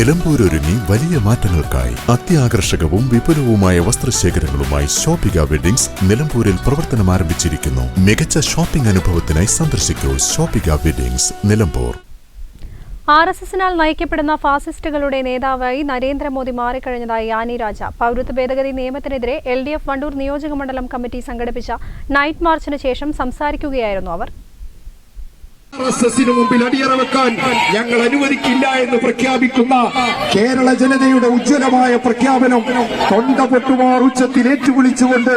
നിലമ്പൂരൊരുങ്ങി വലിയ മാറ്റങ്ങൾക്കായി അത്യാകർഷകവും വിപുലവുമായ വസ്ത്രശേഖരങ്ങളുമായി ഷോപ്പിക വെഡിങ്സ് നിലമ്പൂരിൽ പ്രവർത്തനം ആരംഭിച്ചിരിക്കുന്നു. മികച്ച ഷോപ്പിംഗ് അനുഭവത്തിനായി സന്ദർശിക്കൂ Shoppika weddings Nilambur. R S എസിനാൽ നയിക്കപ്പെടുന്ന ഫാസിസ്റ്റുകളുടെ നേതാവായി നരേന്ദ്രമോദി മാറിക്കഴിഞ്ഞതായി ആനി രാജ. പൗരത്വ ഭേദഗതി നിയമത്തിനെതിരെ എൽ ഡി എഫ് വണ്ടൂർ നിയോജകമണ്ഡലം കമ്മിറ്റി സംഘടിപ്പിച്ച നൈറ്റ് മാർച്ചിന് ശേഷം സംസാരിക്കുകയായിരുന്നു അവർ. ആർ മുമ്പിൽ അടിയറ വെക്കാൻ ഞങ്ങൾ അനുവദിക്കില്ല എന്ന് പ്രഖ്യാപിക്കുന്ന കേരള ജനതയുടെ ഉജ്ജ്വലമായ പ്രഖ്യാപനം തൊണ്ട പൊട്ടുമാർ ഉച്ചത്തിൽ ഏറ്റുവിളിച്ചുകൊണ്ട്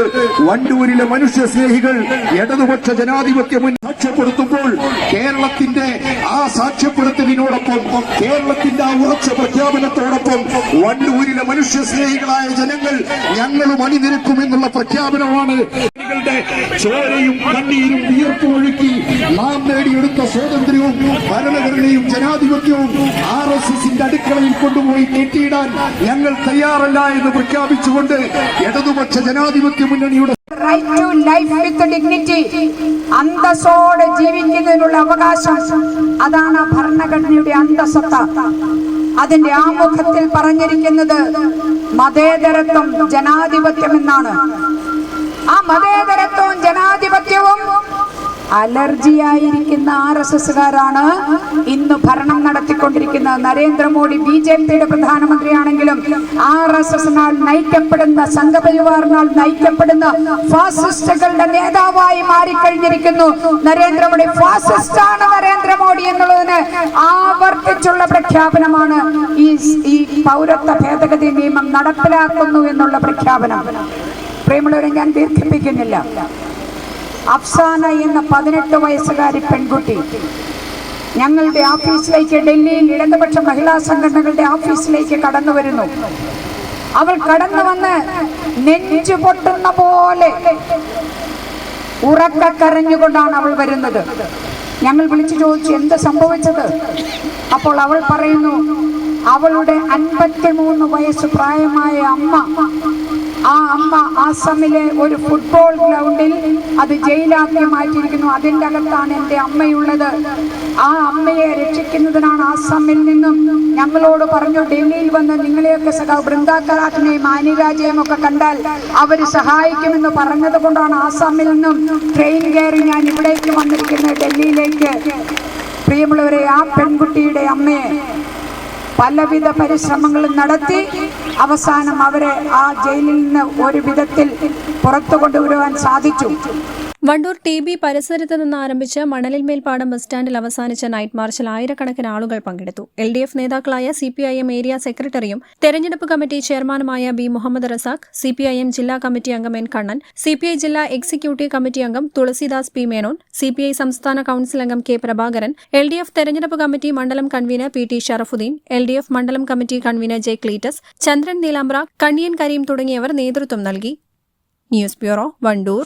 വണ്ടൂരിലെ മനുഷ്യ സ്നേഹികൾ ഇടതുപക്ഷ ജനാധിപത്യ മുൻ സാക്ഷ്യപ്പെടുത്തുമ്പോൾ കേരളത്തിന്റെ ആ സാക്ഷ്യപ്പെടുത്തലിനോടൊപ്പം കേരളത്തിന്റെ ആ ഉറച്ച പ്രഖ്യാപനത്തോടൊപ്പം വണ്ടൂരിലെ മനുഷ്യ സ്നേഹികളായ ജനങ്ങൾ ഞങ്ങളും അണിനിരക്കുമെന്നുള്ള പ്രഖ്യാപനമാണ് ജനങ്ങളുടെ ചോരയും കണ്ണീരും വിയർപ്പും ഒഴുക്കി നാം നേടിയെടുത്ത സ്വാതന്ത്ര്യവും ഭരണഘടനയും ജനാധിപത്യവും ആർ എസ് എസിന്റെ അടുക്കളയിൽ കൊണ്ടുപോയി നീട്ടിയിടാൻ ഞങ്ങൾ തയ്യാറല്ല എന്ന് പ്രഖ്യാപിച്ചുകൊണ്ട് ഇടതുപക്ഷ ജനാധിപത്യ മുന്നണിയുടെ റൈറ്റ് ടു ലൈഫ് വിത്ത് അന്തസ്സോടെ ജീവിക്കുന്നതിനുള്ള അവകാശം. അതാണ് ഭരണഘടനയുടെ അന്തസ്സത്ത അതിന്റെ ആമുഖത്തിൽ പറഞ്ഞിരിക്കുന്നത് മതേതരത്വം ജനാധിപത്യം എന്നാണ് ആ മതേതരത്വവും ജനാധിപത്യവും അലർജിയായിരിക്കുന്ന ആർ എസ് എസ്സുകാരാണ് ഇന്ന് ഭരണം നടത്തിക്കൊണ്ടിരിക്കുന്ന നരേന്ദ്രമോദി ബി ജെ പിയുടെ പ്രധാനമന്ത്രിയാണെങ്കിലും ആർ എസ് എസിനാൽ നയിക്കപ്പെടുന്ന സംഘപരിവാറിനാൽ നയിക്കപ്പെടുന്ന ഫാസിസ്റ്റുകളുടെ നേതാവായി മാറിക്കഴിഞ്ഞിരിക്കുന്നു. നരേന്ദ്രമോദി ഫാസിസ്റ്റ് ആണ് നരേന്ദ്രമോദി എന്നുള്ളതിന് ആവർത്തിച്ചുള്ള പ്രഖ്യാപനമാണ് ഈ പൗരത്വ ഭേദഗതി നിയമം നടപ്പിലാക്കുന്നു എന്നുള്ള പ്രഖ്യാപനം. പ്രിയമുള്ളവരെ ഞാൻ ദീർഘിപ്പിക്കുന്നില്ല. അഫ്സാന എന്ന പതിനെട്ട് വയസ്സുകാരി പെൺകുട്ടി ഞങ്ങളുടെ ഓഫീസിലേക്ക് ഡൽഹിയിൽ ഇടതുപക്ഷ മഹിളാ സംഘടനകളുടെ ഓഫീസിലേക്ക് കടന്നു വരുന്നു. അവൾ കടന്നു വന്ന് നെഞ്ചു പൊട്ടുന്ന പോലെ ഉറക്ക കരഞ്ഞുകൊണ്ടാണ് അവൾ വരുന്നത്. ഞങ്ങൾ വിളിച്ചു ചോദിച്ചു എന്ത് സംഭവിച്ചത്? അപ്പോൾ അവൾ പറയുന്നു അവളുടെ അൻപത്തിമൂന്ന് വയസ്സ് പ്രായമായ അമ്മ ആ അമ്മ ആസമിലെ ഒരു ഫുട്ബോൾ ഗ്രൗണ്ടിൽ അത് ജയിലാക്കി മാറ്റിയിരിക്കുന്നു. അതിന്റെ അകത്താണ് എന്റെ അമ്മയുള്ളത്. ആ അമ്മയെ രക്ഷിക്കുന്നതിനാണ് ആസാമിൽ നിന്നും ഞങ്ങളോട് പറഞ്ഞു ഡൽഹിയിൽ വന്ന് നിങ്ങളെയൊക്കെ സഹാ ബൃന്ദാക്കറാട്ടിനെയും ആനിരാജയും ഒക്കെ കണ്ടാൽ അവർ സഹായിക്കുമെന്ന് പറഞ്ഞത് കൊണ്ടാണ് ആസാമിൽ നിന്നും ട്രെയിൻ കയറി ഞാൻ ഇവിടേക്ക് വന്നിരിക്കുന്നത് ഡൽഹിയിലേക്ക്. പ്രിയമുള്ളവരെ ആ പെൺകുട്ടിയുടെ അമ്മയെ പലവിധ പരിശ്രമങ്ങളും നടത്തി അവസാനം അവരെ ആ ജയിലിൽ നിന്ന് ഒരു വിധത്തിൽ പുറത്തു കൊണ്ടുവരുവാൻ സാധിച്ചു. വണ്ടൂർ ടി ബി പരിസരത്ത് നിന്ന് ആരംഭിച്ച് മണലിൽ മേൽപ്പാടം ബസ് സ്റ്റാൻഡിൽ അവസാനിച്ച നൈറ്റ് മാർച്ചിൽ ആയിരക്കണക്കിന് ആളുകൾ പങ്കെടുത്തു. എൽ ഡി എഫ് നേതാക്കളായ C P I M area സെക്രട്ടറിയും തെരഞ്ഞെടുപ്പ് കമ്മിറ്റി ചെയർമാനുമായ B Muhammad Razak C P I M ജില്ലാ കമ്മിറ്റി അംഗം N Kannan C P I ജില്ലാ എക്സിക്യൂട്ടീവ് കമ്മിറ്റി അംഗം Thulasidas P Menon C P I സംസ്ഥാന കൌൺസിൽ അംഗം K Prabhakaran L D F തെരഞ്ഞെടുപ്പ് കമ്മിറ്റി മണ്ഡലം convener P T Sharafuddin L D F മണ്ഡലം committee convener J Cletus Chandran Neelambra Kanniyan Kareem തുടങ്ങിയവർ നേതൃത്വം നൽകി. News bureau Wandoor.